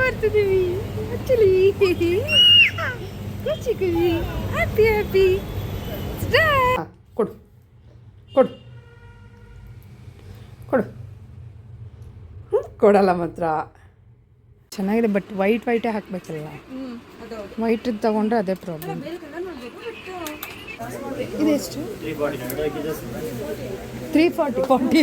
ಬರ್ತಿದ್ದೀವಿ ಆಕ್ಚುಲಿ ಖುಷಿ ಖುಷಿ ಹ್ಯಾಪಿ ಹ್ಯಾಪಿ ಕೊಡು. ಕೊಡು. ಕೊಡು. ಹ್ಞೂ ಕೊಡಲ್ಲ ಮಾತ್ರ. ಚೆನ್ನಾಗಿದೆ ಬಟ್ ವೈಟ್ ವೈಟೇ ಹಾಕ್ಬೇಕಲ್ಲ. ವೈಟ್ ತಗೊಂಡ್ರೆ ಅದೇ ಪ್ರಾಬ್ಲಮ್ ಇದೆಷ್ಟು ತ್ರೀ ಫಾರ್ಟಿ ಫಾರ್ಟಿ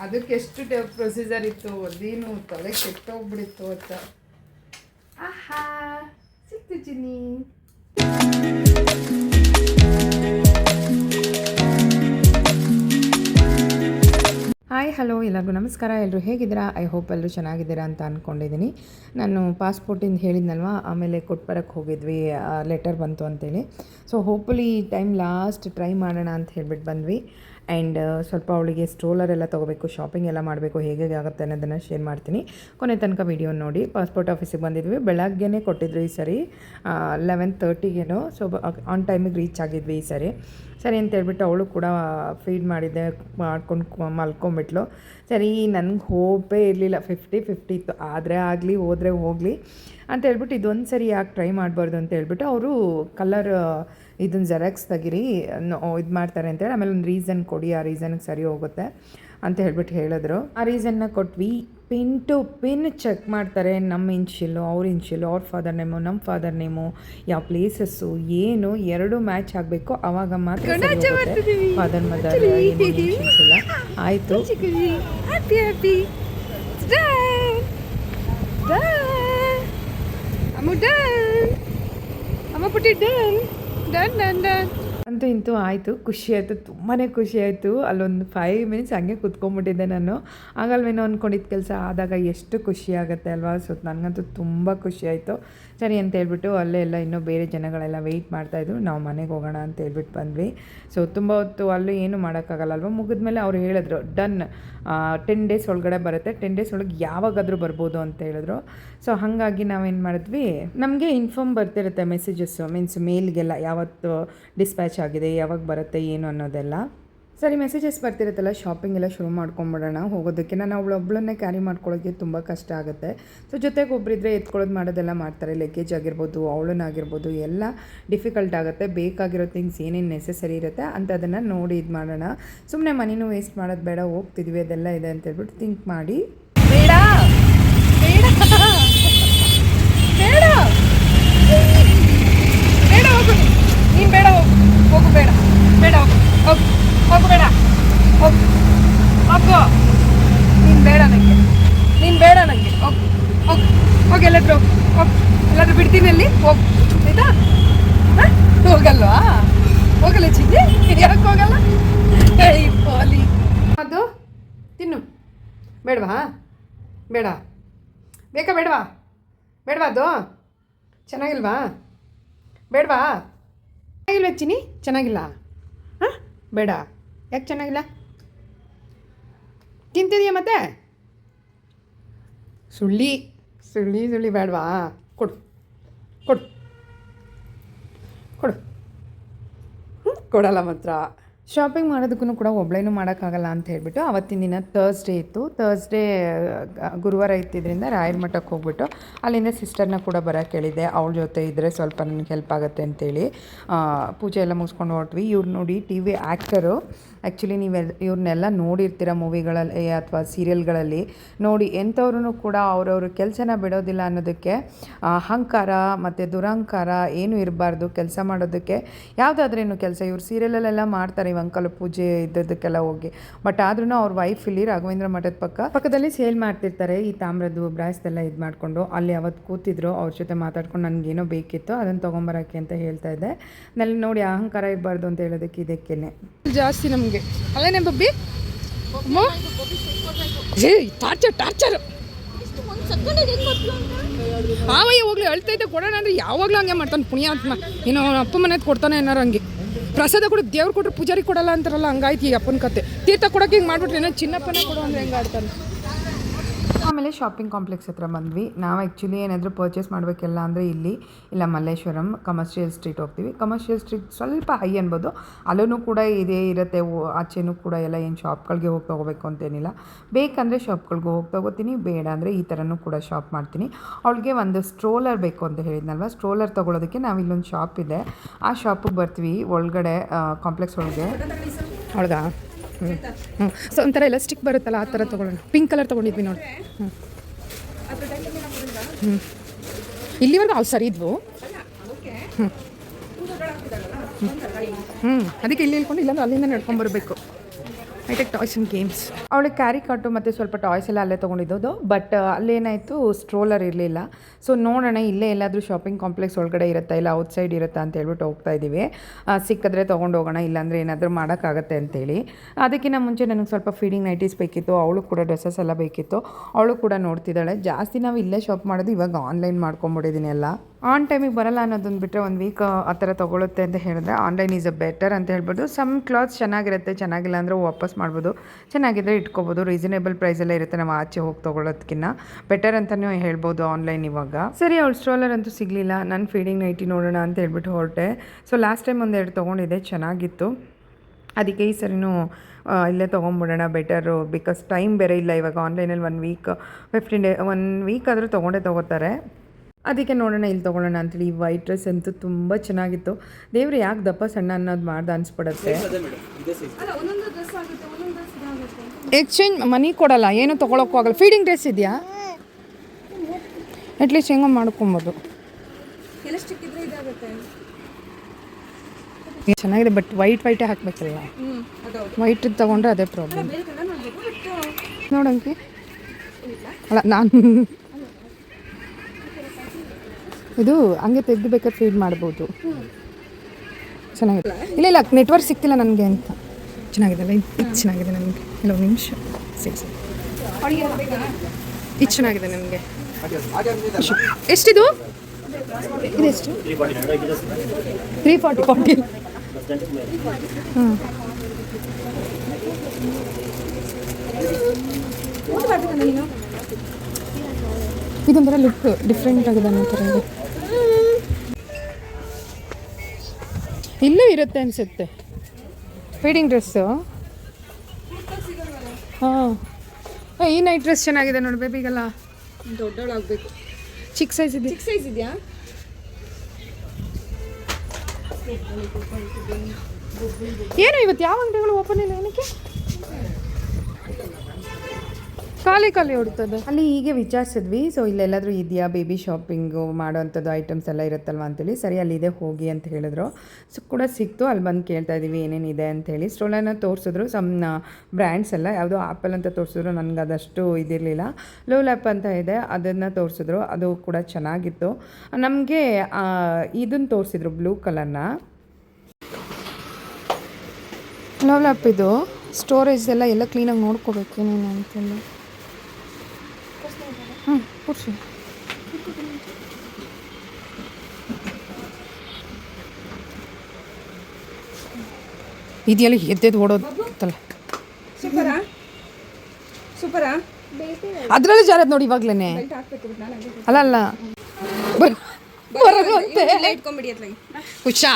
ಅದಕ್ಕೆ ಎಷ್ಟು ಪ್ರೊಸೀಜರ್ ಇತ್ತು? ಅದೇನು ತಲೆ ಕೆಟ್ಟೋಗ್ಬಿಡಿತ್ತು ಅಂತ. ಆಹಾ ಸಿಕ್ತು ಜಿನಿ ಹಾಯ್ ಹಲೋ ಎಲ್ಲರಿಗೂ ನಮಸ್ಕಾರ. ಎಲ್ಲರೂ ಹೇಗಿದ್ದೀರಾ? ಐ ಹೋಪ್ ಎಲ್ಲರೂ ಚೆನ್ನಾಗಿದ್ದೀರಾ ಅಂತ ಅಂದ್ಕೊಂಡಿದ್ದೀನಿ ನಾನು ಪಾಸ್ಪೋರ್ಟಿಂದ ಹೇಳಿದ್ನಲ್ವಾ? ಆಮೇಲೆ ಕೊಟ್ಬರಕ್ಕೆ ಹೋಗಿದ್ವಿ. ಲೆಟರ್ ಬಂತು ಅಂತೇಳಿ. ಸೊ ಹೋಪ್ಫುಲಿ ಈ ಟೈಮ್ ಲಾಸ್ಟ್ ಟ್ರೈ ಮಾಡೋಣ ಅಂತ ಹೇಳ್ಬಿಟ್ಟು ಬಂದ್ವಿ. ಆ್ಯಂಡ್ ಸ್ವಲ್ಪ ಅವಳಿಗೆ ಸ್ಟ್ರೋಲರ್ ಎಲ್ಲ ತೊಗೋಬೇಕು ಶಾಪಿಂಗ್ ಎಲ್ಲ ಮಾಡಬೇಕು, ಹೇಗೆ ಆಗುತ್ತೆ ಅನ್ನೋದನ್ನು ಶೇರ್ ಮಾಡ್ತೀನಿ. ಕೊನೆ ತನಕ ವಿಡಿಯೋ ನೋಡಿ. ಪಾಸ್ಪೋರ್ಟ್ ಆಫೀಸಿಗೆ ಬಂದಿದ್ವಿ. ಬೆಳಗ್ಗೆನೇ ಕೊಟ್ಟಿದ್ರು ಈ ಸರಿ. ಲೆವೆನ್ ತರ್ಟಿಗೇನೋ ಸೊ ಆನ್ ಟೈಮಿಗೆ ರೀಚ್ ಆಗಿದ್ವಿ ಈ ಸರಿ. ಸರಿ ಅಂತ ಹೇಳ್ಬಿಟ್ಟು ಅವಳು ಕೂಡ ಫೀಡ್ ಮಾಡಿದ್ದೆ, ಮಾಡ್ಕೊಂಡು ಮಲ್ಕೊಂಬಿಟ್ಲು ಸರಿ, ನನಗೆ ಹೋಪೇ ಇರಲಿಲ್ಲ. ಫಿಫ್ಟಿ ಫಿಫ್ಟಿ ಇತ್ತು ಆದರೆ ಆಗಲಿ, ಹೋದರೆ ಹೋಗಲಿ. ಅಂತ ಹೇಳ್ಬಿಟ್ಟು ಇದೊಂದು ಸರಿ ಯಾಕೆ ಟ್ರೈ ಮಾಡಬಾರ್ದು ಅಂತ ಹೇಳ್ಬಿಟ್ಟು ಅವರು ಕಲರ್ ಇದನ್ನ ಜೆರಾಕ್ಸ್ ತೆಗಿರಿ ಇದು ಮಾಡ್ತಾರೆ ಅಂತೇಳಿ ಆಮೇಲೆ ಒಂದು ರೀಸನ್ ಕೊಡಿ ಆ ರೀಸನ್ಗೆ ಸರಿ ಹೋಗುತ್ತೆ ಅಂತ ಹೇಳ್ಬಿಟ್ಟು ಹೇಳಿದ್ರು. ಆ ರೀಸನ್ನ ಕೊಟ್ವಿ. ಪಿನ್ ಟು ಪಿನ್ ಚೆಕ್ ಮಾಡ್ತಾರೆ ನಮ್ಮ ಇನ್ಶಿಲ್ಲು ಅವ್ರ ಇನ್ಶಿಲ್ಲು ಅವ್ರ ಫಾದರ್ ನೇಮು ನಮ್ಮ ಫಾದರ್ ನೇಮು ಯಾವ ಪ್ಲೇಸಸ್ಸು ಏನು ಎರಡು ಮ್ಯಾಚ್ ಆಗಬೇಕು ಅವಾಗ ಮಾತ್ರ ಫಾದರ್ ಮದರ್ ಇಲ್ಲ. ಆಯಿತು. ಅಮ್ಮ ಪುಟ್ಟಿ ಡನ್ Dun dun dun. ಅಂತೂ ಇಂತೂ ಆಯಿತು. ಖುಷಿ ಆಯಿತು ತುಂಬಾ ಖುಷಿ ಆಯಿತು. ಅಲ್ಲೊಂದು ಫೈವ್ ಮಿನಿಟ್ಸ್ ಹಂಗೆ ಕುತ್ಕೊಂಡ್ಬಿಟ್ಟಿದ್ದೆ ನಾನು. ಆಗಲ್ವೇನೋ ಅಂದ್ಕೊಂಡಿದ್ದ ಕೆಲಸ ಆದಾಗ ಎಷ್ಟು ಖುಷಿ ಆಗುತ್ತೆ ಅಲ್ವಾ? ಸೊ ನನಗಂತೂ ತುಂಬ ಖುಷಿ ಆಯಿತು. ಸರಿ ಅಂತ ಹೇಳ್ಬಿಟ್ಟು ಅಲ್ಲೇ ಎಲ್ಲ ಇನ್ನೂ ಬೇರೆ ಜನಗಳೆಲ್ಲ ವೆಯ್ಟ್ ಮಾಡ್ತಾಯಿದ್ರು ನಾವು ಮನೆಗೆ ಹೋಗೋಣ ಅಂತ ಹೇಳ್ಬಿಟ್ಟು ಬಂದ್ವಿ. ಸೊ ತುಂಬ ಹೊತ್ತು ಅಲ್ಲೂ ಏನು ಮಾಡೋಕ್ಕಾಗಲ್ಲ ಅಲ್ವಾ? ಮುಗಿದ್ಮೇಲೆ ಅವ್ರು ಹೇಳಿದ್ರು ಡನ್ ಟೆನ್ ಡೇಸ್ ಒಳಗಡೆ ಬರುತ್ತೆ. ಟೆನ್ ಡೇಸ್ ಒಳಗೆ ಯಾವಾಗಾದರೂ ಬರ್ಬೋದು ಅಂತ ಹೇಳಿದ್ರು. ಸೊ ಹಾಗಾಗಿ ನಾವೇನು ಮಾಡಿದ್ವಿ, ನಮಗೆ ಇನ್ಫಾರ್ಮ್ ಬರ್ತಿರುತ್ತೆ ಮೆಸೇಜಸ್ಸು ಮೀನ್ಸ್ ಮೇಲ್ಗೆಲ್ಲ ಯಾವತ್ತು ಡಿಸ್ಪ್ಯಾಚ್ ಆಗಿದೆ, ಯಾವಾಗ ಬರುತ್ತೆ, ಏನು ಅನ್ನೋದೆಲ್ಲ. ಸರಿ ಮೆಸೇಜಸ್ ಬರ್ತಿರುತ್ತಲ್ಲ ಶಾಪಿಂಗ್ ಎಲ್ಲ ಶುರು ಮಾಡ್ಕೊಂಬಿಡೋಣ, ಹೋಗೋದಕ್ಕೆ. ನಾನು ಅವಳೊಬ್ಬಳನ್ನೇ ಕ್ಯಾರಿ ಮಾಡ್ಕೊಳ್ಳೋಕ್ಕೆ ತುಂಬ ಕಷ್ಟ ಆಗುತ್ತೆ. ಸೊ ಜೊತೆಗೆ ಒಬ್ಬರಿದ್ರೆ ಎತ್ಕೊಳ್ಳೋದು ಮಾಡೋದೆಲ್ಲ ಮಾಡ್ತಾರೆ. ಲಗೇಜ್ ಆಗಿರ್ಬೋದು ಅವಳನ್ನಾಗಿರ್ಬೋದು ಎಲ್ಲ ಡಿಫಿಕಲ್ಟ್ ಆಗುತ್ತೆ. ಬೇಕಾಗಿರೋ ಥಿಂಗ್ಸ್ ಏನೇನು ನೆಸೆಸರಿ ಇರುತ್ತೆ ಅಂತ ಅದನ್ನು ನೋಡಿ ಇದು ಮಾಡೋಣ ಸುಮ್ಮನೆ ಮನಿನೂ ವೇಸ್ಟ್ ಮಾಡೋದು ಬೇಡ, ಹೋಗ್ತಿದ್ವಿ, ಅದೆಲ್ಲ ಇದೆ ಅಂತ ಹೇಳ್ಬಿಟ್ಟು ಥಿಂಕ್ ಮಾಡಿ ಬೇಡ ಬೇಡ ಬೇಡ ಬೇಡ ಹೋಗು ನೀನು ಬೇಡ ಹೋಗು ಬೇಡ. ಬೇಡ. ಹೋಗು. ಹೋಗು ಬೇಡ. ಹೋಗು. ನೀನು ಬೇಡ ನನಗೆ ನೀನು ಬೇಡ ನನಗೆ ಹೋಗು. ಹೋಗು. ಹೋಗಿ ಎಲ್ಲಾದರೂ. ಹೋಗು. ಎಲ್ಲಾದರೂ ಬಿಡ್ತೀನಿ ಅಲ್ಲಿ. ಹೋಗು. ಆಯ್ತಾ? ಹಾಂ? ಹೋಗಲ್ವಾ? ಹೋಗಲ್ಲ ಚಿನ್ನಿ? ಯಾಕೆ ಹೋಗಲ್ಲ? ಏಯ್ ಪಾಲಿ ಅದು? ತಿನ್ನು. ಬೇಡವಾ? ಬೇಡ. ಬೇಕಾ ಬೇಡವಾ? ಬೇಡವಾ ಅದು? ಚೆನ್ನಾಗಿಲ್ವಾ? ಬೇಡವಾ? ಚೆನ್ನಾಗಿಲ್ವಾ ಚಿನಿ ಚೆನ್ನಾಗಿಲ್ಲ? ಹಾಂ? ಬೇಡ. ಯಾಕೆ ಚೆನ್ನಾಗಿಲ್ಲ? ತಿಂತಿದೀಯ ಮತ್ತೆ? ಸುಳ್ಳಿ ಸುಳ್ಳಿ ಸುಳ್ಳಿ ಬೇಡವಾ? ಕೊಡು. ಕೊಡು. ಕೊಡು. ಕೊಡಲ್ಲ ಮಾತ್ರ. ಶಾಪಿಂಗ್ ಮಾಡೋದಕ್ಕೂ ಕೂಡ ಒಬ್ಳೇನು ಮಾಡೋಕ್ಕಾಗಲ್ಲ ಅಂತ ಹೇಳ್ಬಿಟ್ಟು ಅವತ್ತಿನ ದಿನ ತರ್ಸ್ಡೇ ಇತ್ತು. ಥರ್ಸ್ಡೇ ಗುರುವಾರ ಇತ್ತಿದ್ರಿಂದ ರಾಯರ ಮಠಕ್ಕೆ ಹೋಗ್ಬಿಟ್ಟು ಅಲ್ಲಿಂದ ಸಿಸ್ಟರ್ನ ಕೂಡ ಬರೋಕ್ಕೆ ಕೇಳಿದ್ದೆ ಅವಳ ಜೊತೆ ಇದ್ದರೆ ಸ್ವಲ್ಪ ನನಗೆ ಹೆಲ್ಪ್ ಆಗುತ್ತೆ ಅಂತೇಳಿ. ಪೂಜೆ ಎಲ್ಲ ಮುಗಿಸ್ಕೊಂಡು ಹೊರಟ್ವಿ. ಇವ್ರು ನೋಡಿ ಟಿ ವಿ ಆ್ಯಕ್ಟರು ಆ್ಯಕ್ಚುಲಿ ನೀವು ಇವ್ರನ್ನೆಲ್ಲ ನೋಡಿರ್ತೀರ ಮೂವಿಗಳಲ್ಲಿ ಅಥವಾ ಸೀರಿಯಲ್ಗಳಲ್ಲಿ ನೋಡಿ ಎಂಥವ್ರು ಕೂಡ ಅವರವ್ರ ಕೆಲಸನ ಬಿಡೋದಿಲ್ಲ ಅನ್ನೋದಕ್ಕೆ ಅಹಂಕಾರ ಮತ್ತು ದುರಹಂಕಾರ ಏನು ಇರಬಾರ್ದು ಕೆಲಸ ಮಾಡೋದಕ್ಕೆ. ಯಾವುದಾದ್ರೇನು ಕೆಲಸ. ಇವ್ರು ಸೀರಿಯಲಲ್ಲೆಲ್ಲ ಮಾಡ್ತಾರೆ ಇವ್ ಅಂಕಲ್ ಪೂಜೆ ಇದ್ದದಕ್ಕೆಲ್ಲ ಹೋಗಿ. ಬಟ್ ಆದ್ರೂ ಅವ್ರ ವೈಫ್ ಇಲ್ಲಿ ರಾಘವೇಂದ್ರ ಮಠದ ಪಕ್ಕ. ಪಕ್ಕದಲ್ಲಿ ಸೇಲ್ ಮಾಡ್ತಿರ್ತಾರೆ ಈ ತಾಮ್ರದ್ದು ಬ್ರಾಸ್ದೆಲ್ಲ ಇದು ಮಾಡಿಕೊಂಡು. ಅಲ್ಲಿ ಅವತ್ತು ಕೂತಿದ್ರು ಅವ್ರ ಜೊತೆ ಮಾತಾಡ್ಕೊಂಡು ನನಗೇನೋ ಬೇಕಿತ್ತು ಅದನ್ನು ತೊಗೊಂಬರೋಕ್ಕೆ ಅಂತ ಹೇಳ್ತಾ ಇದ್ದೆ. ನಲ್ಲಿ ನೋಡಿ ಅಹಂಕಾರ ಇರಬಾರ್ದು ಅಂತ ಹೇಳೋದಕ್ಕೆ ಇದಕ್ಕೇನೆ. ಜಾಸ್ತಿ ನಮಗೆ. ಅಲ್ಲೇನೆ ಬಬ್ಬಿ? ಟಾರ್ಚರ್ ಟಾರ್ಚರ್ ಆವಯ್ಯ ಹೋಗ್ಲಿ ಅಳ್ತೈತೆ ಕೊಡೋಣ ಅಂದ್ರೆ ಯಾವಾಗಲೂ ಹಂಗೆ ಮಾಡ್ತಾನೆ ಪುಣ್ಯಾತ್ಮ. ಏನೋ ಅವನ ಅಪ್ಪ ಮನೆದು ಕೊಡ್ತಾನೆ ಏನಾರು ಹಂಗೆ. ಪ್ರಸಾದ ಕೂಡ ದೇವ್ರು ಕೊಟ್ಟರು ಪೂಜಾರಿ ಕೊಡಲ್ಲ ಅಂತಾರಲ್ಲ, ಹಂಗಾಯ್ತು ಈ ಅಪ್ಪನ ಕತೆ. ತೀರ್ಥ ಕೊಡೋಕೆ ಹಿಂಗೆ ಮಾಡ್ಬಿಟ್ರೆ ಏನೋ ಚಿನ್ನಪ್ಪನ ಕೊಡು ಅಂದ್ರೆ ಹೆಂಗೆ ಆಡ್ತಾನೆ ಆಮೇಲೆ ಶಾಪಿಂಗ್ ಕಾಂಪ್ಲೆಕ್ಸ್ ಹತ್ರ ಬಂದ್ವಿ. ನಾವು ಆ್ಯಕ್ಚುಲಿ ಏನಾದರೂ ಪರ್ಚೇಸ್ ಮಾಡಬೇಕೆಲ್ಲ ಅಂದರೆ ಇಲ್ಲಿ ಇಲ್ಲ ಮಲ್ಲೇಶ್ವರಂ ಕಮರ್ಷಿಯಲ್ ಸ್ಟ್ರೀಟ್ ಹೋಗ್ತೀವಿ. ಕಮರ್ಷಿಯಲ್ ಸ್ಟ್ರೀಟ್ ಸ್ವಲ್ಪ ಹೈ ಅನ್ಬೋದು. ಅಲ್ಲೂ ಕೂಡ ಇದೇ ಇರುತ್ತೆ. ಓ- ಆಚೆನೂ ಕೂಡ ಎಲ್ಲ ಏನು ಶಾಪ್ಗಳಿಗೆ ಹೋಗಿ ತೊಗೋಬೇಕು ಅಂತೇನಿಲ್ಲ. ಬೇಕಂದರೆ ಶಾಪ್ಗಳಿಗೆ ಹೋಗಿ ತೊಗೋತೀನಿ. ಬೇಡ ಅಂದರೆ ಈ ಥರನೂ ಕೂಡ ಶಾಪ್ ಮಾಡ್ತೀನಿ. ಅವಳಿಗೆ ಒಂದು ಸ್ಟ್ರೋಲರ್ ಬೇಕು ಅಂತ ಹೇಳಿದ್ನಲ್ವ? ಸ್ಟ್ರೋಲರ್ ತೊಗೊಳೋದಕ್ಕೆ ನಾವು ಇಲ್ಲೊಂದು ಶಾಪ್ ಇದೆ. ಆ ಶಾಪಿಗೆ ಬರ್ತೀವಿ. ಒಳಗಡೆ ಕಾಂಪ್ಲೆಕ್ಸ್ ಒಳಗೆ. ಅವಳ್ಗ ಹ್ಞೂ ಹ್ಞೂ ಸೊ, ಒಂಥರ ಎಲಾಸ್ಟಿಕ್ ಬರುತ್ತಲ್ಲ, ಆ ಥರ ತೊಗೊಳ್ಳೋಣ. ಪಿಂಕ್ ಕಲರ್ ತೊಗೊಂಡಿದ್ವಿ ನೋಡಿ. ಹ್ಞೂ ಹ್ಞೂ ಇಲ್ಲಿವರೆಗೂ ಅವು ಸರಿ ಇದ್ವು. ಹ್ಞೂ ಹ್ಞೂ ಅದಕ್ಕೆ ಇಲ್ಲಿ ಇಲ್ಕೊಂಡು ಇಲ್ಲಾಂದ್ರೆ ಅಲ್ಲಿಂದ ನಡ್ಕೊಂಡು ಬರಬೇಕು. Hi tech toys in games. ಅವಳಿಗೆ ಕ್ಯಾರಿ ಕಟ್ಟು ಮತ್ತು ಸ್ವಲ್ಪ ಟಾಯ್ಸ್ ಎಲ್ಲ ಅಲ್ಲೇ ತೊಗೊಂಡಿದ್ದು ಬಟ್ ಅಲ್ಲೇನಾಯಿತು ಸ್ಟ್ರೋಲರ್ ಇರಲಿಲ್ಲ. ಸೊ ನೋಡೋಣ, ಇಲ್ಲೇ ಎಲ್ಲಾದರೂ ಶಾಪಿಂಗ್ ಕಾಂಪ್ಲೆಕ್ಸ್ ಒಳಗಡೆ ಇರುತ್ತಾ ಇಲ್ಲ ಔಟ್ಸೈಡ್ ಇರುತ್ತಾ ಅಂತ ಹೇಳ್ಬಿಟ್ಟು ಹೋಗ್ತಾ ಇದ್ದೀವಿ. ಸಿಕ್ಕಿದ್ರೆ ತೊಗೊಂಡು ಹೋಗೋಣ, ಇಲ್ಲಾಂದರೆ ಏನಾದರೂ ಮಾಡೋಕ್ಕಾಗತ್ತೆ ಅಂತೇಳಿ. ಅದಕ್ಕಿಂತ ಮುಂಚೆ ನನಗೆ ಸ್ವಲ್ಪ ಫೀಡಿಂಗ್ ನೈಟೀಸ್ ಬೇಕಿತ್ತು, ಅವಳು ಕೂಡ ಡ್ರೆಸ್ಸಸ್ ಎಲ್ಲ ಬೇಕಿತ್ತು. ಅವಳು ಕೂಡ ನೋಡ್ತಿದ್ದಾಳೆ. ಜಾಸ್ತಿ ನಾವು ಇಲ್ಲೇ ಶಾಪ್ ಮಾಡೋದು, ಇವಾಗ ಆನ್ಲೈನ್ ಮಾಡ್ಕೊಂಬಿಟ್ಟಿದ್ದೀನಿ ಎಲ್ಲ ಆನ್ ಟೈಮಿಗೆ ಬರಲ್ಲ ಅನ್ನೋದೊಂದು ಬಿಟ್ಟರೆ ಒಂದು ವೀಕ್ ಆ ಥರ ತೊಗೊಳುತ್ತೆ ಅಂತ ಹೇಳಿದ್ರೆ ಆನ್ಲೈನ್ ಈಸ್ ಅ ಬೆಟರ್ ಅಂತ ಹೇಳ್ಬೋದು ಸಮ್ ಕ್ಲಾತ್ಸ್ ಚೆನ್ನಾಗಿರುತ್ತೆ, ಚೆನ್ನಾಗಿಲ್ಲ ಅಂದರೆ ವಾಪಸ್ ಮಾಡ್ಬೋದು. ಚೆನ್ನಾಗಿದ್ರೆ ಇಟ್ಕೋಬೋದು. ರೀಸನೇಬಲ್ ಪ್ರೈಸಲ್ಲೇ ಇರುತ್ತೆ. ನಾವು ಆಚೆ ಹೋಗಿ ತೊಗೊಳೋದಕ್ಕಿಂತ ಬೆಟರ್ ಅಂತಲೇ ಹೇಳ್ಬೋದು ಆನ್ಲೈನ್ ಇವಾಗ. ಸರಿ ಅವಳು ಸ್ಟ್ರೋಲರ್ ಅಂತೂ ಸಿಗಲಿಲ್ಲ. ನನ್ನ ಫೀಡಿಂಗ್ ನೈಟಿ ನೋಡೋಣ ಅಂತ ಹೇಳ್ಬಿಟ್ಟು ಹೊರಟೆ. ಸೊ ಲಾಸ್ಟ್ ಟೈಮ್ ಒಂದೆರಡು ತೊಗೊಂಡಿದ್ದೆ. ಚೆನ್ನಾಗಿತ್ತು. ಅದಕ್ಕೆ ಈ ಸರಿನೂ ಇಲ್ಲೇ ತೊಗೊಂಬಿಡೋಣ ಬೆಟರು ಬಿಕಾಸ್ ಟೈಮ್ ಬೇರೆ ಇಲ್ಲ ಇವಾಗ. ಆನ್ಲೈನಲ್ಲಿ one week fifteen day one week ಆದರೂ ತೊಗೊಂಡೇ ತೊಗೋತಾರೆ. ಅದಕ್ಕೆ ನೋಡೋಣ ಇಲ್ಲಿ ತೊಗೊಳ್ಳೋಣ ಅಂತೇಳಿ ಈ ವೈಟ್ ಡ್ರೆಸ್ ಅಂತೂ ತುಂಬ ಚೆನ್ನಾಗಿತ್ತು. ದೇವ್ರು ಯಾಕೆ ದಪ್ಪ ಸಣ್ಣ ಅನ್ನೋದು ಮಾಡ್ದೆ ಅನ್ಸ್ಬಿಡತ್ತೆ. ಎಕ್ಸ್ಚೇಂಜ್ ಮನಿ ಕೊಡಲ್ಲ, ಏನು ತೊಗೊಳಕ್ಕೂ ಆಗಲ್ಲ. ಫೀಡಿಂಗ್ ಡ್ರೆಸ್ ಇದೆಯಾ? ಅಟ್ಲೀಸ್ಟ್ ಹೆಂಗೋ ಮಾಡ್ಕೊಬೋದು. ಚೆನ್ನಾಗಿದೆ ಬಟ್ ವೈಟ್ ವೈಟೇ ಹಾಕ್ಬೇಕಲ್ಲ. ವೈಟ್ ತಗೊಂಡ್ರೆ ಅದೇ ಪ್ರಾಬ್ಲಮ್ ನೋಡಂಗೆ ಅಲ್ಲ, ನಾನು ಇದು ಹಂಗೆ ತೆಗ್ದು ಬೇಕಾದ್ರೆ ಫೀಡ್ ಮಾಡ್ಬೋದು. ಚೆನ್ನಾಗಿದೆ. ಇಲ್ಲ ಇಲ್ಲ ನೆಟ್ವರ್ಕ್ ಸಿಕ್ತಿಲ್ಲ ನನಗೆ ಅಂತ. ಚೆನ್ನಾಗಿದೆ ಅಲ್ಲ? ಇದು ಚೆನ್ನಾಗಿದೆ ನಮಗೆ. ಕೆಲವು ನಿಮಿಷ. ಸರಿ ಸರಿ. ಇದು ಚೆನ್ನಾಗಿದೆ ನಮಗೆ. ಎಷ್ಟಿದು? ಇದೆಷ್ಟು ತ್ರೀ ಫಾರ್ಟಿ ಫಾರ್ಟಿ ಹಾಂ. ಇದೊಂಥರ ಲುಕ್ ಡಿಫ್ರೆಂಟ್ ಆಗಿದೆ ಅನ್ನೋ ಥರ ಇದೆ. ಇಲ್ಲೂ ಇರುತ್ತೆ ಅನಿಸುತ್ತೆ. Feeding dress? ಹಾಂ. ಈ ನೈಟ್ ಡ್ರೆಸ್ ಚೆನ್ನಾಗಿದೆ ನೋಡಿ ಬೇಬಿಗೆಲ್ಲ ದೊಡ್ಡವಳಾಗಬೇಕು. ಚಿಕ್ಕ ಸೈಜ್ ಇದೆ. ಚಿಕ್ಕ ಸೈಜ್ ಇದೆಯಾ? ಏನು ಇವತ್ತು ಯಾವ ಅಂಗಡಿಗಳು ಓಪನ್ ಇಲ್ಲ ಏನಕ್ಕೆ? ಖಾಲಿ ಖಾಲಿ ಹೊಡ್ತದೆ ಅಲ್ಲಿ ಹೀಗೆ ವಿಚಾರಿಸಿದ್ವಿ. ಸೊ ಇಲ್ಲೆಲ್ಲಾದರೂ ಇದೆಯಾ ಬೇಬಿ ಶಾಪಿಂಗು ಮಾಡೋವಂಥದ್ದು ಐಟಮ್ಸ್ ಎಲ್ಲ ಇರುತ್ತಲ್ವ ಅಂತೇಳಿ. ಸರಿ ಅಲ್ಲಿದೆ ಹೋಗಿ ಅಂತ ಹೇಳಿದ್ರು. ಸೊ ಕೂಡ ಸಿಕ್ತು. ಅಲ್ಲಿ ಬಂದು ಕೇಳ್ತಾ ಇದ್ದೀವಿ ಏನೇನಿದೆ ಅಂತೇಳಿ ಸ್ಟೋಲನ್ನ ತೋರಿಸಿದ್ರು. ಸಮ್ ಬ್ರ್ಯಾಂಡ್ಸ್ ಎಲ್ಲ ಯಾವುದೋ ಆ್ಯಪಲ್ ಅಂತ ತೋರಿಸಿದ್ರು. ನನಗೆ ಅದಷ್ಟು ಇದಿರಲಿಲ್ಲ. ಲೋ ಲ್ಯಾಪ್ ಅಂತ ಇದೆ. ಅದನ್ನು ತೋರಿಸಿದ್ರು. ಅದು ಕೂಡ ಚೆನ್ನಾಗಿತ್ತು. ನಮಗೆ ಇದನ್ನು ತೋರಿಸಿದ್ರು ಬ್ಲೂ ಕಲರ್ನ ಲವ್ ಲ್ಯಾಪ್ ಇದು. ಸ್ಟೋರೇಜ್ ಎಲ್ಲ ಎಲ್ಲ ಕ್ಲೀನಾಗಿ ನೋಡ್ಕೋಬೇಕು ಏನೇನು ಅಂತೆಲ್ಲ ಹ್ಞೂ ಕೂರ್ಸಿ ಇದೆಲ್ಲ ಎದ್ದೆದ್ದು ಓಡೋದಲ್ಲ ಸೂಪರಾ ಸೂಪರಾ ಅದರಲ್ಲಿ ಜಾರದ್ ನೋಡಿ ಇವಾಗ್ಲೇ ಅಲ್ಲ ಅಲ್ಲ ಬರ್- ಬರೋದು ಅಂತೆ ಇಟ್ಕೊಂಬಿಡಿ ಅತ್ಲಾಗಿ ಹುಷಾ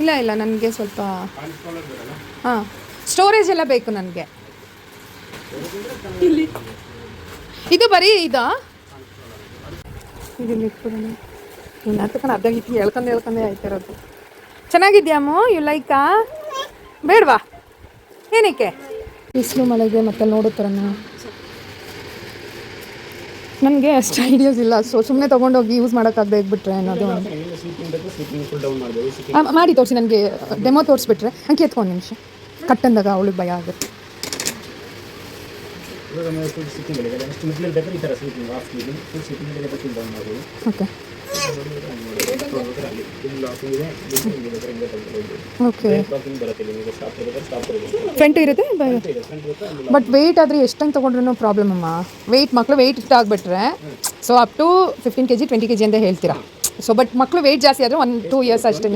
ಇಲ್ಲ ಇಲ್ಲ ನನಗೆ ಸ್ವಲ್ಪ ಹಾಂ ಸ್ಟೋರೇಜ್ ಎಲ್ಲ ಬೇಕು ನನಗೆ. ಇಲ್ಲಿ. ಇದು ಬರೀ ಇದಾ? ಇದಿಲ್ಲ ಇಟ್ಬಿಡೋಣ. ಇನ್ನು ಹತ್ಕೊಂಡು ಅರ್ಧ ಇಟ್ಟು ಹೇಳ್ಕೊಂಡು ಎಳ್ಕೊಂಡೇ ಆಯ್ತಿರೋದು. ಚೆನ್ನಾಗಿದ್ಯಾಮು ಯು ಲೈಕಾ ಬೇಡವಾ? ಏನಕ್ಕೆ? ಬಿಸಿಲು ಮಳೆಗೆ ಮತ್ತೆ ನೋಡೋ ಥರನ ನನಗೆ ಅಷ್ಟು ಐಡಿಯಾಸ್ ಇಲ್ಲ. ಸೊ ಸುಮ್ಮನೆ ತೊಗೊಂಡೋಗಿ ಯೂಸ್ ಮಾಡೋಕ್ಕಾಗದೆ ಇದ್ಬಿಟ್ರೆ ಅನ್ನೋದು ಮಾಡಿ ತೋರಿಸಿ ನನಗೆ ಡೆಮೋ ತೋರಿಸ್ಬಿಟ್ರೆ. ಹಂಗೆ ಎತ್ಕೊಂಡು ನಿಮಿಷ. ಕಟ್ಟಂದಾಗ ಅವಳಿಗೆ ಭಯ ಆಗುತ್ತೆ. ಓಕೆ ಇರುತ್ತೆ? ಬಟ್ ವೆಯ್ಟ್ ಆದರೆ ಎಷ್ಟಂಗೆ ತೊಗೊಂಡ್ರೂ ಪ್ರಾಬ್ಲಮ್ ಅಮ್ಮ. ವೆಯ್ಟ್ ಮಕ್ಕಳು ವೆಯ್ಟ್ ಇಷ್ಟ ಆಗಿಬಿಟ್ರೆ so up to fifteen K G twenty K G ಅಂತ ಹೇಳ್ತೀರಾ. ಸೊ ಬಟ್ ಮಕ್ಕಳು ವೆಯ್ಟ್ ಜಾಸ್ತಿ ಆದರೆ ಒನ್ ಟೂ ಇಯರ್ಸ್ ಅಷ್ಟೇ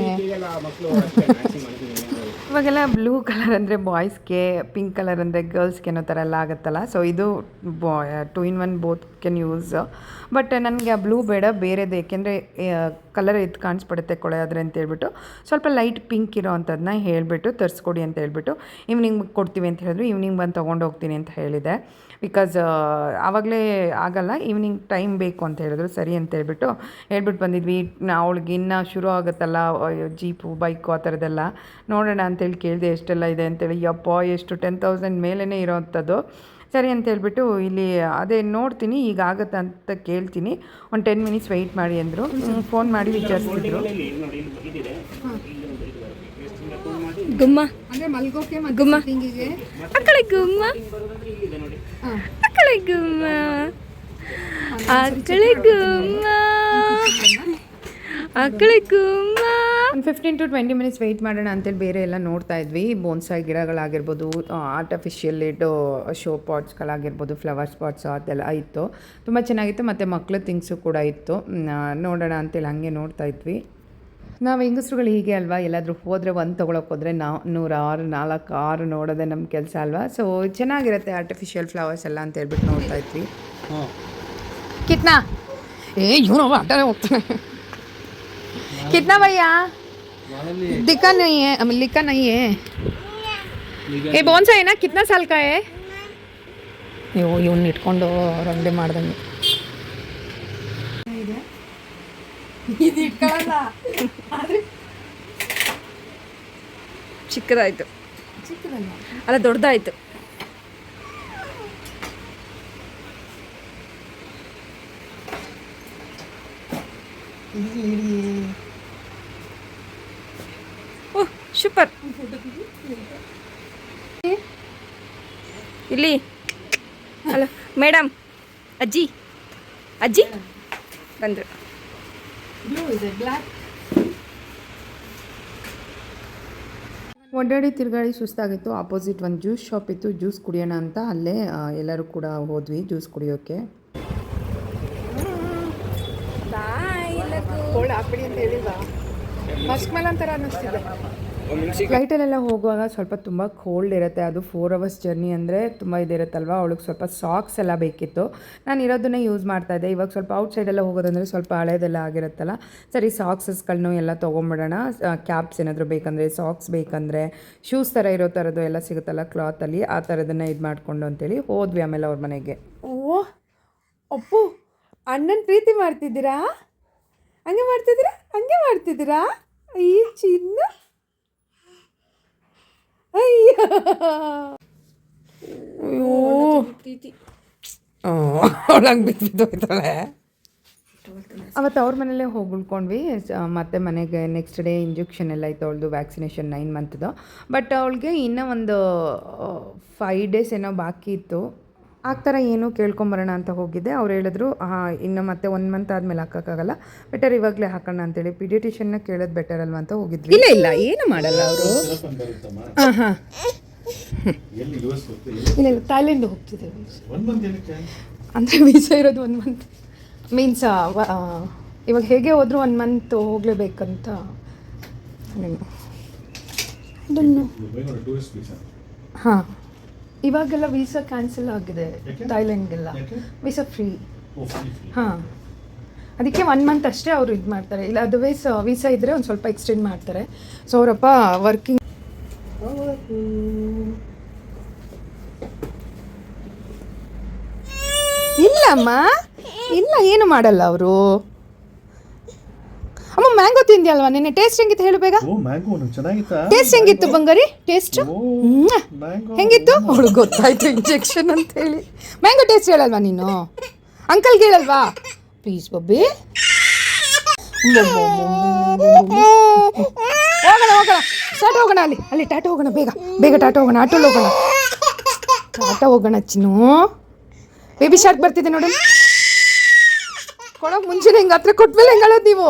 ಇವಾಗೆಲ್ಲ ಬ್ಲೂ ಕಲರ್ ಅಂದರೆ ಬಾಯ್ಸ್ಗೆ ಪಿಂಕ್ ಕಲರ್ ಅಂದರೆ ಗರ್ಲ್ಸ್ಗೆ ಅನ್ನೋ ಥರ ಎಲ್ಲ ಆಗುತ್ತಲ್ಲ? ಸೊ ಇದು boy two in one both can use but ನನಗೆ ಆ ಬ್ಲೂ ಬೇಡ, ಬೇರೆದು ಏಕೆಂದರೆ ಕಲರ್ ಇದು ಕಾಣಿಸ್ಬಿಡುತ್ತೆ ಅಂತ ಹೇಳ್ಬಿಟ್ಟು. ಸ್ವಲ್ಪ ಲೈಟ್ ಪಿಂಕ್ ಇರೋ ಅಂಥದ್ದನ್ನ ಹೇಳಿಬಿಟ್ಟು, ತರಿಸ್ಕೊಡಿ ಅಂತ ಹೇಳ್ಬಿಟ್ಟು ಈವ್ನಿಂಗ್ ಕೊಡ್ತೀವಿ ಅಂತ ಹೇಳಿದ್ರು ಈವ್ನಿಂಗ್ ಬಂದು ತೊಗೊಂಡು ಹೋಗ್ತೀನಿ ಅಂತ ಹೇಳಿದೆ. ಬಿಕಾಸ್ ಆವಾಗಲೇ ಆಗಲ್ಲ ಈವ್ನಿಂಗ್ ಟೈಮ್ ಬೇಕು ಅಂತ ಹೇಳಿದ್ರು, ಸರಿ ಅಂತ ಹೇಳ್ಬಿಟ್ಟು ಹೇಳ್ಬಿಟ್ಟು ಬಂದಿದ್ವಿ. ಅವಳಿಗೆ ಇನ್ನೂ ಶುರು ಆಗುತ್ತಲ್ಲ ಜೀಪು ಬೈಕು ಆ ಥರದ್ದೆಲ್ಲ. ನೋಡೋಣ ಅಂತೇಳಿ ಕೇಳಿದೆ ಎಷ್ಟೆಲ್ಲ ಇದೆ ಅಂತೇಳಿ ಯಪ್ಪ ಎಷ್ಟು ಟೆನ್ ತೌಸಂಡ್ ಮೇಲೇ ಇರೋವಂಥದ್ದು ಸರಿ ಅಂತ ಹೇಳ್ಬಿಟ್ಟು ಇಲ್ಲಿ ಅದೇ ನೋಡ್ತೀನಿ ಈಗ ಆಗುತ್ತಾ ಅಂತ ಕೇಳ್ತೀನಿ. ಒಂದು ಟೆನ್ ಮಿನಿಟ್ಸ್ ವೆಯ್ಟ್ ಮಾಡಿ ಅಂದರು. ಫೋನ್ ಮಾಡಿ ವಿಚಾರಿಸಿದ್ರು ಗುಮ್ಮ. ಅಂದರೆ ಮಲ್ಗೋಕೆ ಗುಮ್ಮ. ಗುಮ್ಮ. Fifteen to twenty minutes wait ಮಾಡೋಣ ಅಂತೇಳಿ ಬೇರೆ ಎಲ್ಲ ನೋಡ್ತಾ ಇದ್ವಿ. ಬೋನ್ಸಾಯ್ ಗಿಡಗಳಾಗಿರ್ಬೋದು ಆರ್ಟಿಫಿಷಿಯಲ್ ಇಟ್ಟು ಶೋ ಪಾಟ್ಸ್ಗಳಾಗಿರ್ಬೋದು ಫ್ಲವರ್ ಪಾಟ್ಸ್ ಅದೆಲ್ಲ ಇತ್ತು. ತುಂಬ ಚೆನ್ನಾಗಿತ್ತು. ಮತ್ತು ಮಕ್ಕಳ ಥಿಂಗ್ಸು ಕೂಡ ಇತ್ತು. ನೋಡೋಣ ಅಂತೇಳಿ ಹಾಗೆ ನೋಡ್ತಾ ಇದ್ವಿ. ನಾವು ಹೆಂಗಸ್ರುಗಳು ಹೀಗೆ ಅಲ್ವಾ? ಎಲ್ಲಾದರೂ ಹೋದರೆ ಒಂದು ತೊಗೊಳಕ್ಕೆ ಹೋದರೆ ನಾವು ನೂರಾರು ನಾಲ್ಕು ಆರು ನೋಡೋದೇ ನಮ್ಮ ಕೆಲಸ ಅಲ್ವಾ? ಸೊ ಚೆನ್ನಾಗಿರುತ್ತೆ ಆರ್ಟಿಫಿಷಿಯಲ್ ಫ್ಲವರ್ಸ್ ಎಲ್ಲ ಅಂತ ಹೇಳ್ಬಿಟ್ಟು ನೋಡ್ತಾ ಇದ್ವಿ. ಕಿತ್ನಾ? ಏ ಇವನು ಆಟ ಹೋಗ್ತಾನೆ. ಕಿತ್ನಾ ಭಯ್ಯ? दिखा नहीं है अम, लिखा नहीं है ये कौन सा है ना कितना साल का है ಅಯ್ಯೋ ಇವ್ನ ಇಟ್ಕೊಂಡು ರಂಗಡೆ ಮಾಡ್ದಂಗೆ ಚಿಕ್ಕದಾಯ್ತು ಅಲ್ಲ ದೊಡ್ಡದಾಯ್ತು ಮೇಡಮ್ ಅಜ್ಜಿ ಅಜ್ಜಿ? ಬಂದರು. ಒಡ್ಡಾಡಿ ತಿರುಗಾಡಿ ಸುಸ್ತಾಗಿತ್ತು ಆಪೋಸಿಟ್ ಒಂದು ಜ್ಯೂಸ್ ಶಾಪ್ ಇತ್ತು ಜ್ಯೂಸ್ ಕುಡಿಯೋಣ ಅಂತ ಅಲ್ಲೇ ಎಲ್ಲರೂ ಕೂಡ ಹೋದ್ವಿ ಜ್ಯೂಸ್ ಕುಡಿಯೋಕ್ಕೆ ಫ್ಲೈಟಲ್ಲೆಲ್ಲ ಹೋಗುವಾಗ ಸ್ವಲ್ಪ ತುಂಬ ಕೋಲ್ಡ್ ಇರುತ್ತೆ. ಅದು ಫೋರ್ ಅವರ್ಸ್ ಜರ್ನಿ ಅಂದರೆ ತುಂಬ ಇದಿರುತ್ತಲ್ವ ಅವಳಿಗೆ ಸ್ವಲ್ಪ ಸಾಕ್ಸ್ ಎಲ್ಲ ಬೇಕಿತ್ತು. ನಾನು ಇರೋದನ್ನೇ ಯೂಸ್ ಮಾಡ್ತಾ ಇದ್ದೆ. ಇವಾಗ ಸ್ವಲ್ಪ ಔಟ್ಸೈಡೆಲ್ಲ ಹೋಗೋದಂದರೆ ಸ್ವಲ್ಪ ಹಳೇದೆಲ್ಲ ಆಗಿರುತ್ತಲ್ಲ. ಸರಿ ಸಾಕ್ಸಸ್ಗಳನ್ನೂ ಎಲ್ಲ ತೊಗೊಂಬಿಡೋಣ. ಕ್ಯಾಪ್ಸ್ ಏನಾದರೂ ಬೇಕಂದರೆ ಸಾಕ್ಸ್ ಬೇಕಂದರೆ ಶೂಸ್ ಥರ ಇರೋ ಥರದ್ದು ಎಲ್ಲ ಸಿಗುತ್ತಲ್ಲ ಕ್ಲಾತಲ್ಲಿ ಆ ಥರದನ್ನು ಇದು ಮಾಡಿಕೊಂಡು ಅಂತೇಳಿ ಹೋದ್ವಿ ಆಮೇಲೆ ಅವ್ರ ಮನೆಗೆ. ಓ ಅಪ್ಪು ಅಣ್ಣನ ಪ್ರೀತಿ ಮಾಡ್ತಿದ್ದೀರಾ? ಹಂಗೆ ಮಾಡ್ತಿದ್ದೀರಾ? ಹಂಗೆ ಮಾಡ್ತಿದ್ದೀರಾ? ಈ ಚಿನ್ನ? ಅಯ್ಯೋ. ಅವಳಂಗೆ ಅವತ್ತು ಅವ್ರ ಮನೇಲೇ ಹೋಗಿ ಉಳ್ಕೊಂಡ್ವಿ ಮತ್ತೆ ಮನೆಗೆ ನೆಕ್ಸ್ಟ್ ಡೇ ಇಂಜೆಕ್ಷನ್ ಎಲ್ಲ ಇತ್ತು. ಅವಳದು ವ್ಯಾಕ್ಸಿನೇಷನ್ ನೈನ್ ಮಂತ್ದು ಬಟ್ ಅವಳಿಗೆ ಇನ್ನೂ ಒಂದು ಫೈವ್ ಡೇಸ್ ಏನೋ ಬಾಕಿ ಇತ್ತು. ಆ ಥರ ಏನು ಕೇಳ್ಕೊಂಬರೋಣ ಅಂತ ಹೋಗಿದ್ದೆ ಅವ್ರು ಹೇಳಿದ್ರು ಹಾಂ ಇನ್ನು ಮತ್ತೆ ಒಂದು ಮಂತ್ ಆದಮೇಲೆ ಹಾಕೋಕ್ಕಾಗಲ್ಲ ಬೆಟರ್ ಇವಾಗಲೇ ಹಾಕೋಣ ಅಂತೇಳಿ ಪಿಡಿಟಿಷನ್ನ ಕೇಳೋದು ಬೆಟರ್ ಅಲ್ವಾ ಅಂತ ಹೋಗಿದ್ವಿ ಇಲ್ಲ ಇಲ್ಲ ಏನು ಮಾಡಲ್ಲ ಅವರು ಹಾಂ ಹಾಂ ಇಲ್ಲ ಇಲ್ಲ ಹೋಗ್ತಿದ್ದೇವೆ ಅಂದರೆ ವೀಸಾ ಇರೋದು ಒಂದು ಮಂತ್ ಮೀನ್ಸ್ ಇವಾಗ ಹೇಗೆ ಹೋದರೂ ಒಂದು ಮಂತ್ ಹೋಗಲೇಬೇಕಂತ ಹಾಂ ಇವಾಗೆಲ್ಲ ವೀಸಾ ಕ್ಯಾನ್ಸಲ್ ಆಗಿದೆ. ಥೈಲ್ಯಾಂಡ್ಗೆಲ್ಲ ವೀಸಾ ಫ್ರೀ ಹಾಂ. ಅದಕ್ಕೆ ಒನ್ ಮಂತ್ ಅಷ್ಟೇ ಅವರು ಇದು ಮಾಡ್ತಾರೆ. ಇಲ್ಲ ಅದರ್ವೈಸ್ ವೀಸಾ ಇದ್ದರೆ ಒಂದು ಸ್ವಲ್ಪ ಎಕ್ಸ್ಟೆಂಡ್ ಮಾಡ್ತಾರೆ. ಸೊ ಅವರಪ್ಪ ವರ್ಕಿಂಗ್ ಇಲ್ಲಮ್ಮ. ಇಲ್ಲ ಏನು ಮಾಡಲ್ಲ ಅವರು? ಅಮ್ಮ ಮ್ಯಾಂಗೋ ತಿಂದಿಯಲ್ವಾ? ನಿನ್ನೆ ಟೇಸ್ಟ್ ಹೆಂಗಿತ್ತು ಹೇಳು ಬೇಗ. ಓ ಮ್ಯಾಂಗೋ ಚೆನ್ನಾಗಿತ್ತಾ? ಟೇಸ್ಟ್ ಹೆಂಗಿತ್ತು ಬಂಗಾರಿ? ಟೇಸ್ಟ್ ಹೆಂಗಿತ್ತು? ಅವಳು ಗೊತ್ತಾಯ್ತು ಇಂಜೆಕ್ಷನ್ ಅಂತ ಹೇಳಿ. ಮ್ಯಾಂಗೋ ಟೇಸ್ಟ್ ಹೇಳಲ್ವಾ ನೀನು? ಅಂಕಲ್ಗೆ ಹೇಳಲ್ವಾ ಪ್ಲೀಸ್ ಬಬ್ಬಿ ಹೋಗೋಣ ಹೋಗೋಣ. ಸ್ಟಾರ್ಟ್ ಹೋಗೋಣ ಅಲ್ಲಿ. ಅಲ್ಲಿ ಟಾಟಾ ಹೋಗೋಣ ಬೇಗ. ಬೇಗ ಟಾಟಾ ಹೋಗೋಣ ಆಟೋಲ್ಲಿ ಹೋಗೋಣ. ಟಾಟಾ ಹೋಗೋಣ ಚಿನ್ನು. ಬೇಬಿ ಶಾರ್ಕ್ ಬರ್ತಿದೆ ನೋಡಿ. ಕೊಡೋಕೆ ಮುಂಚೆನೇ ಹಿಂಗೆ ಹತ್ರ ಕೊಟ್ಮೇಲೆ ಹೆಂಗೆ ಹೇಳೋದು ನೀವು?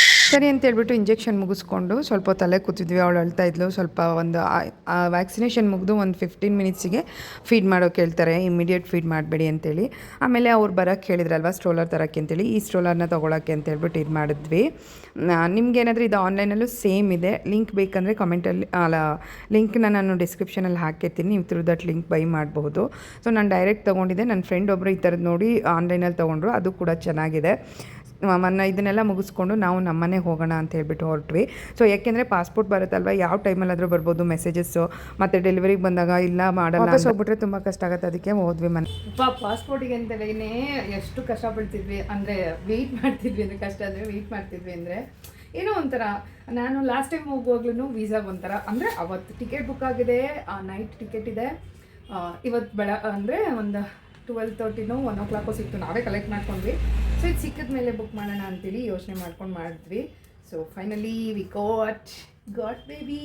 ಸರಿ ಅಂತ ಹೇಳ್ಬಿಟ್ಟು ಇಂಜೆಕ್ಷನ್ ಮುಗಿಸ್ಕೊಂಡು ಸ್ವಲ್ಪ ತಲೆ ಕೂತಿದ್ವಿ, ಅವಳು ಅಳ್ತಾ ಇದ್ಲು. ಸ್ವಲ್ಪ ಒಂದು ವ್ಯಾಕ್ಸಿನೇಷನ್ ಮುಗಿದು ಒಂದು ಫಿಫ್ಟೀನ್ ಮಿನಿಟ್ಸಿಗೆ ಫೀಡ್ ಮಾಡೋಕೆ ಹೇಳ್ತಾರೆ ಇಮಿಡಿಯೇಟ್ ಫೀಡ್ ಮಾಡಬೇಡಿ ಅಂತೇಳಿ. ಆಮೇಲೆ ಅವ್ರು ಬರೋಕ್ಕೆ ಹೇಳಿದ್ರಲ್ವ ಸ್ಟ್ರೋಲರ್ ತರೋಕ್ಕೆ ಅಂತೇಳಿ. ಈ ಸ್ಟ್ರೋಲರ್ನ ತೊಗೊಳಕ್ಕೆ ಅಂತ ಹೇಳ್ಬಿಟ್ಟು ಇದು ಮಾಡಿದ್ವಿ. ನಿಮ್ಗೇನಾದರೂ ಇದು ಆನ್ಲೈನಲ್ಲೂ ಸೇಮ್ ಇದೆ. ಲಿಂಕ್ ಬೇಕಂದರೆ ಕಮೆಂಟಲ್ಲಿ ಅಲ್ಲ ಲಿಂಕ್ನ ನಾನು ಡಿಸ್ಕ್ರಿಪ್ಷನಲ್ಲಿ ಹಾಕಿರ್ತೀನಿ ನೀವು ತ್ರೂ ದಟ್ ಲಿಂಕ್ ಬೈ ಮಾಡಬಹುದು. ಸೊ ನಾನು ಡೈರೆಕ್ಟ್ ತೊಗೊಂಡಿದ್ದೆ. ನನ್ನ ಫ್ರೆಂಡ್ ಒಬ್ಬರು ಈ ಥರದ್ದು ನೋಡಿ ಆನ್ಲೈನಲ್ಲಿ ತೊಗೊಂಡ್ರು. ಅದು ಕೂಡ ಚೆನ್ನಾಗಿದೆ. ಮೊನ್ನೆ ಇದನ್ನೆಲ್ಲ ಮುಗಿಸ್ಕೊಂಡು ನಾವು ನಮ್ಮನೆ ಹೋಗೋಣ ಅಂತ ಹೇಳ್ಬಿಟ್ಟು ಹೊರಟ್ವಿ. ಸೊ ಯಾಕೆಂದರೆ ಪಾಸ್ಪೋರ್ಟ್ ಬರುತ್ತಲ್ವ? ಯಾವ ಟೈಮಲ್ಲಾದರೂ ಬರ್ಬೋದು ಮೆಸೇಜಸ್ಸು ಮತ್ತು ಡೆಲಿವರಿಗೆ ಬಂದಾಗ ಇಲ್ಲ ಮಾಡಲ್ಲ ಹೋಗ್ಬಿಟ್ರೆ ತುಂಬ ಕಷ್ಟ ಆಗುತ್ತೆ. ಅದಕ್ಕೆ ಹೋದ್ವಿ ಮನೆ. ಪಾಸ್ಪೋರ್ಟಿಗೆ ಅಂತಲೇ ಎಷ್ಟು ಕಷ್ಟ ಪಡ್ತಿದ್ವಿ ಅಂದರೆ ವೆಯ್ಟ್ ಮಾಡ್ತಿದ್ವಿ ಅಂದರೆ ಕಷ್ಟ ಅಂದರೆ ವೆಯ್ಟ್ ಮಾಡ್ತಿದ್ವಿ ಅಂದರೆ ಏನೋ ಒಂಥರ. ನಾನು ಲಾಸ್ಟ್ ಟೈಮ್ ಹೋಗುವಾಗ್ಲೂ ವೀಸಾಗ ಒಂಥರ ಅಂದರೆ ಅವತ್ತು ಟಿಕೆಟ್ ಬುಕ್ ಆಗಿದೆ ನೈಟ್ ಟಿಕೆಟ್ ಇದೆ. ಇವತ್ತು ಬೆಳ ಅಂದರೆ ಒಂದು ಟ್ವೆಲ್ ತರ್ಟಿನೋ ಒನ್ ಓ ಕ್ಲಾಕೋ ಸಿಕ್ತು ನಾವೇ ಕಲೆಕ್ಟ್ ಮಾಡ್ಕೊಂಡ್ವಿ. ಸೊ ಇದು ಸಿಕ್ಕಿದ ಮೇಲೆ ಬುಕ್ ಮಾಡೋಣ ಅಂತೇಳಿ ಯೋಚನೆ ಮಾಡ್ಕೊಂಡು ಮಾಡಿದ್ವಿ. So finally we got got baby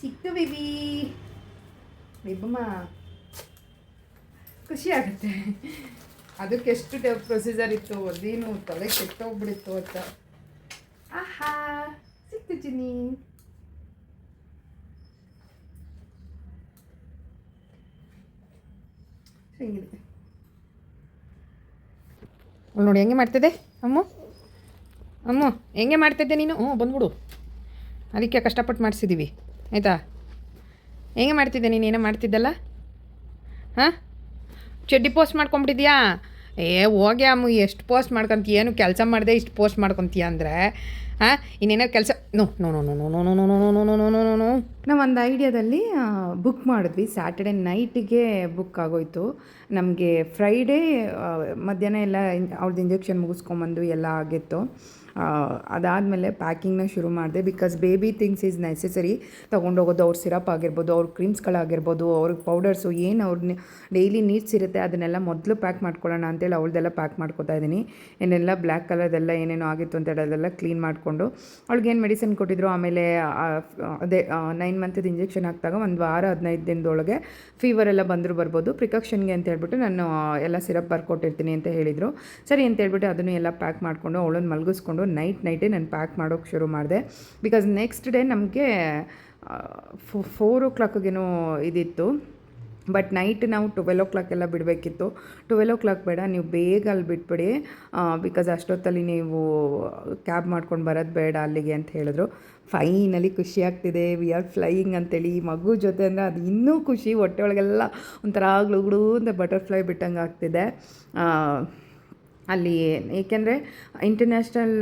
ಸಿಕ್ತು ಬೇಬಿ ಬೇಬಮ್ಮ ಖುಷಿ ಆಗುತ್ತೆ. ಅದಕ್ಕೆ ಎಷ್ಟು ಪ್ರೊಸೀಜರ್ ಇತ್ತು? ಅದೇನು ತಲೆ ಕೆಟ್ಟೋಗ್ಬಿಡಿತ್ತು ಅಂತ. ಆಹಾ, ಸಿಕ್ತು ಚಿನ್ನಿ ನೋಡಿ, ಹೆಂಗೆ ಮಾಡ್ತಿದ್ದೆ? ಅಮ್ಮು? ಅಮ್ಮು, ಹೆಂಗೆ ಮಾಡ್ತಿದ್ದೆ ನೀನು? ಹ್ಞೂ, ಬಂದ್ಬಿಡು. ಅದಕ್ಕೆ ಕಷ್ಟಪಟ್ಟು ಮಾಡಿಸಿದ್ದೀವಿ ಆಯಿತಾ? ಹೆಂಗೆ ಮಾಡ್ತಿದ್ದೆ ನೀನು? ಏನೋ ಮಾಡ್ತಿದ್ದಲ್ಲ? ಹಾಂ? ಚಡ್ಡಿ ಪೋಸ್ಟ್ ಮಾಡ್ಕೊಂಬಿಟ್ಟಿದ್ಯಾ? ಏ ಹೋಗಿ ಅಮ್ಮ, ಎಷ್ಟು ಪೋಸ್ಟ್ ಮಾಡ್ಕೊಂತೀಯ? ಏನು ಕೆಲಸ ಮಾಡಿದೆ ಇಷ್ಟು ಪೋಸ್ಟ್ ಮಾಡ್ಕೊತೀಯ ಅಂದರೆ? ಹಾಂ ಇನ್ನೇನೋ ಕೆಲಸ no no no no no no no no no no no no no ನಾವು ಒಂದು ಐಡಿಯಾದಲ್ಲಿ ಬುಕ್ ಮಾಡಿದ್ವಿ ಸ್ಯಾಟರ್ಡೆ ನೈಟಿಗೆ ಬುಕ್ ಆಗೋಯ್ತು ನಮಗೆ ಫ್ರೈಡೇ ಮಧ್ಯಾಹ್ನ ಎಲ್ಲ ಅವ್ರದ್ದು ಇಂಜೆಕ್ಷನ್ ಮುಗಿಸ್ಕೊಂಬಂದು ಎಲ್ಲ ಆಗಿತ್ತು ಅದಾದಮೇಲೆ ಪ್ಯಾಕಿಂಗ್ನ ಶುರು ಮಾಡಿದೆ. Because baby things is necessary ತೊಗೊಂಡೋಗೋದು ಅವ್ರ ಸಿರಪ್ ಆಗಿರ್ಬೋದು, ಅವ್ರ ಕ್ರೀಮ್ಸ್ಗಳಾಗಿರ್ಬೋದು ಅವ್ರ ಪೌಡರ್ಸು ಏನು ಅವ್ರ ಡೈಲಿ ನೀಡ್ಸ್ ಇರುತ್ತೆ ಅದನ್ನೆಲ್ಲ ಮೊದಲು ಪ್ಯಾಕ್ ಮಾಡ್ಕೊಳ್ಳೋಣ ಅಂತೇಳಿ ಅವಳದೆಲ್ಲ ಪ್ಯಾಕ್ ಮಾಡ್ಕೊತಾ ಇದ್ದೀನಿ. ಏನೆಲ್ಲ ಬ್ಲ್ಯಾಕ್ ಕಲರ್ದೆಲ್ಲ ಏನೇನೋ ಆಗಿತ್ತು ಅಂತ ಹೇಳೋದೆಲ್ಲ ಕ್ಲೀನ್ ಮಾಡಿಕೊಂಡು ಅವ್ಳಿಗೇನು ಮೆಡಿಸಿನ್ ಕೊಟ್ಟಿದ್ರು, ಆಮೇಲೆ ಅದೇ ನೈನ್ ಮಂತದ ಇಂಜೆಕ್ಷನ್ ಹಾಕಿದಾಗ ಒಂದು ವಾರ, ಹದಿನೈದು ದಿನದೊಳಗೆ ಫೀವರ್ ಎಲ್ಲ ಬಂದರೂ ಬರ್ಬೋದು. ಪ್ರಿಕಾಕ್ಷನ್ಗೆ ಅಂತ ಹೇಳ್ಬಿಟ್ಟು ನಾನು ಎಲ್ಲ ಸಿರಪ್ ಬರ್ಕೊಟ್ಟಿರ್ತೀನಿ ಅಂತ ಹೇಳಿದರು. ಸರಿ ಅಂತ ಹೇಳ್ಬಿಟ್ಟು ಅದನ್ನು ಎಲ್ಲ ಪ್ಯಾಕ್ ಮಾಡಿಕೊಂಡು ಅವಳನ್ನು ಮಲಗಿಸ್ಕೊಂಡು ನೈಟ್ ನೈಟೇ ನಾನು ಪ್ಯಾಕ್ ಮಾಡೋಕ್ಕೆ ಶುರು ಮಾಡಿದೆ. ಬಿಕಾಸ್ ನೆಕ್ಸ್ಟ್ ಡೇ ನಮಗೆ ಫೋರ್ ಓ ಕ್ಲಾಕ್ಗೇನೋ ಇದಿತ್ತು. ಬಟ್ ನೈಟ್ ನಾವು ಟ್ವೆಲ್ ಓ ಕ್ಲಾಕ್ ಎಲ್ಲ ಬಿಡಬೇಕಿತ್ತು. ಟ್ವೆಲ್ ಓ ಕ್ಲಾಕ್ ಬೇಡ, ನೀವು ಬೇಗ ಅಲ್ಲಿ ಬಿಟ್ಬಿಡಿ. ಬಿಕಾಸ್ ಅಷ್ಟೊತ್ತಲ್ಲಿ ನೀವು ಕ್ಯಾಬ್ ಮಾಡ್ಕೊಂಡು ಬರೋದು ಬೇಡ ಅಲ್ಲಿಗೆ ಅಂತ ಹೇಳಿದ್ರು. ಫೈನಲಿ ಖುಷಿ ಆಗ್ತಿದೆ. ವಿ ಆರ್ ಫ್ಲೈಯಿಂಗ್ ಅಂತೇಳಿ. ಮಗು ಜೊತೆ ಅಂದರೆ ಅದು ಇನ್ನೂ ಖುಷಿ. ಹೊಟ್ಟೆ ಒಳಗೆಲ್ಲ ಒಂಥರ ಗ್ಲುಗ್ಳು ಅಂತ ಬಟರ್ಫ್ಲೈ ಬಿಟ್ಟಂಗೆ ಆಗ್ತಿದೆ. ಅಲ್ಲಿ ಏಕೆಂದರೆ ಇಂಟರ್ನ್ಯಾಷನಲ್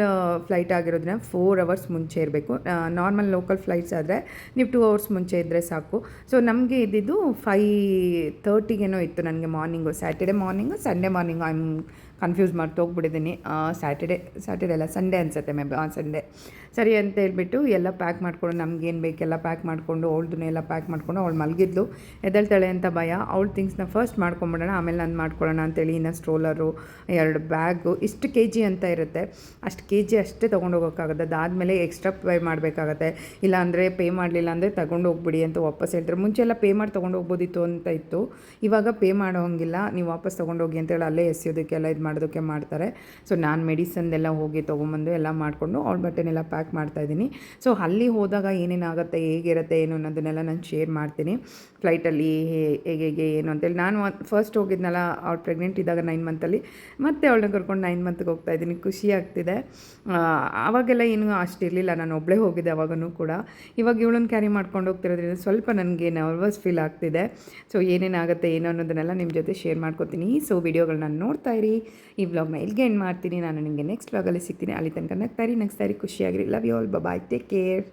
ಫ್ಲೈಟ್ ಆಗಿರೋದ್ರಿಂದ ಫೋರ್ ಅವರ್ಸ್ ಮುಂಚೆ ಇರಬೇಕು. ನಾರ್ಮಲ್ ಲೋಕಲ್ ಫ್ಲೈಟ್ಸ್ ಆದರೆ ನೀವು ಟೂ ಅವರ್ಸ್ ಮುಂಚೆ ಇದ್ದರೆ ಸಾಕು. ಸೊ ನಮಗೆ ಇದ್ದಿದ್ದು ಫೈ ತರ್ಟಿಗೇನೋ ಇತ್ತು ನನಗೆ morning Saturday morning Sunday morning I confuse ಹೋಗ್ಬಿಟ್ಟಿದ್ದೀನಿ. Saturday Saturday ಅಲ್ಲ ಸಂಡೇ ಅನಿಸುತ್ತೆ ಮೇ ಬಿ ಸಂಡೇ ಸರಿ ಅಂತ ಹೇಳ್ಬಿಟ್ಟು ಎಲ್ಲ ಪ್ಯಾಕ್ ಮಾಡಿಕೊಂಡು ನಮ್ಗೇನು ಬೇಕೆಲ್ಲ ಪ್ಯಾಕ್ ಮಾಡಿಕೊಂಡು, ಅವಳದನ್ನ ಎಲ್ಲ ಪ್ಯಾಕ್ ಮಾಡಿಕೊಂಡು, ಅವಳು ಮಲಗಿದ್ಲು. ಎದ್ದೇಳ್ತಾಳೆ ಅಂತ ಭಯ. ಅವಳು ಥಿಂಗ್ಸ್ನ ಫಸ್ಟ್ ಮಾಡ್ಕೊಂಬಿಡೋಣ, ಆಮೇಲೆ ನಾನು ಮಾಡ್ಕೊಳ್ಳೋಣ ಅಂತೇಳಿ ಇನ್ನು ಸ್ಟ್ರೋಲರು ಎರಡು ಬ್ಯಾಗು ಇಷ್ಟು ಕೆ ಜಿ ಅಂತ ಇರುತ್ತೆ. ಅಷ್ಟು ಕೆ ಜಿ ಅಷ್ಟೇ ತೊಗೊಂಡು ಹೋಗೋಕ್ಕಾಗುತ್ತೆ. ಅದಾದಮೇಲೆ ಎಕ್ಸ್ಟ್ರಾ ಪೇ ಮಾಡಬೇಕಾಗತ್ತೆ. ಇಲ್ಲಾಂದರೆ ಪೇ ಮಾಡಲಿಲ್ಲ ಅಂದರೆ ಹೋಗ್ಬಿಡಿ ಅಂತ ವಾಪಸ್ ಹೇಳ್ತಾರೆ. ಮುಂಚೆ ಎಲ್ಲ ಪೇ ಮಾಡಿ ತೊಗೊಂಡು ಹೋಗ್ಬೋದಿತ್ತು ಅಂತ ಇತ್ತು. ಇವಾಗ ಪೇ ಮಾಡೋ ಹಂಗಿಲ್ಲ. ನೀವು ವಾಪಸ್ ತೊಗೊಂಡೋಗಿ ಅಂತೇಳಿ ಅಲ್ಲೇ ಎಸೆಯೋದಕ್ಕೆಲ್ಲ ಇದು ಮಾಡೋದಕ್ಕೆ ಮಾಡ್ತಾರೆ. ಸೊ ನಾನು ಮೆಡಿಸನ್ನೆಲ್ಲ ಹೋಗಿ ತೊಗೊಂಬಂದು ಎಲ್ಲ ಮಾಡಿಕೊಂಡು ಅವ್ಳ ಬಟ್ಟೆನೆಲ್ಲ ಪ್ಯಾಕ್ ಮಾಡ್ತಾಯಿದ್ದೀನಿ ಸೊ ಅಲ್ಲಿ ಹೋದಾಗ ಏನೇನಾಗುತ್ತೆ, ಹೇಗಿರುತ್ತೆ ಏನು ಅನ್ನೋದನ್ನೆಲ್ಲ ನಾನು ಶೇರ್ ಮಾಡ್ತೀನಿ. ಫ್ಲೈಟಲ್ಲಿ ಹೇಗೆ ಹೇಗೆ, ಏನು ಅಂತೇಳಿ. ನಾನು ಫಸ್ಟ್ ಹೋಗಿದ್ನಲ್ಲ, ಅವ್ಳು ಪ್ರೆಗ್ನೆಂಟ್ ಇದ್ದಾಗ ನೈನ್ ಮಂತಲ್ಲಿ ಮತ್ತೆ ಅವಳನ್ನ ಕರ್ಕೊಂಡು ನೈನ್ ಮಂತ್ಗೆ ಹೋಗ್ತಾ ಇದ್ದೀನಿ. ಖುಷಿ ಆಗ್ತಿದೆ. ಆವಾಗೆಲ್ಲ ಏನು ಅಷ್ಟಿರಲಿಲ್ಲ ನಾನು ಒಬ್ಬಳೇ ಹೋಗಿದ್ದೆ ಅವಾಗೂ ಕೂಡ. ಇವಾಗ ಇವಳನ್ನ ಕ್ಯಾರಿ ಮಾಡ್ಕೊಂಡು ಹೋಗ್ತಿರೋದ್ರಿಂದ ಸ್ವಲ್ಪ ನನಗೆ ನರ್ವಸ್ ಫೀಲ್ ಆಗ್ತಿದೆ. ಸೊ ಏನೇನಾಗುತ್ತೆ, ಏನು ಅನ್ನೋದನ್ನೆಲ್ಲ ನಿಮ್ಮ ಜೊತೆ ಶೇರ್ ಮಾಡ್ಕೊತೀನಿ. ಸೊ ವಿಡಿಯೋಗಳನ್ನ ನೋಡ್ತಾ ಇರಿ. ಈ ವ್ಲಾಗ್ನ ಇಲ್ಲಿಗೆ ಎಂಡ್ ಮಾಡ್ತೀನಿ. ನಾನು ನಿಮಗೆ ನೆಕ್ಸ್ಟ್ ವ್ಲಾಗಲ್ಲಿ ಸಿಗ್ತೀನಿ. ಅಲ್ಲಿ ತನಕ ನಗ್ತಾರಿ ನಗ್ಸ್ತಾರಿ ಖುಷಿಯಾಗಿರಿ. Love you all bye take care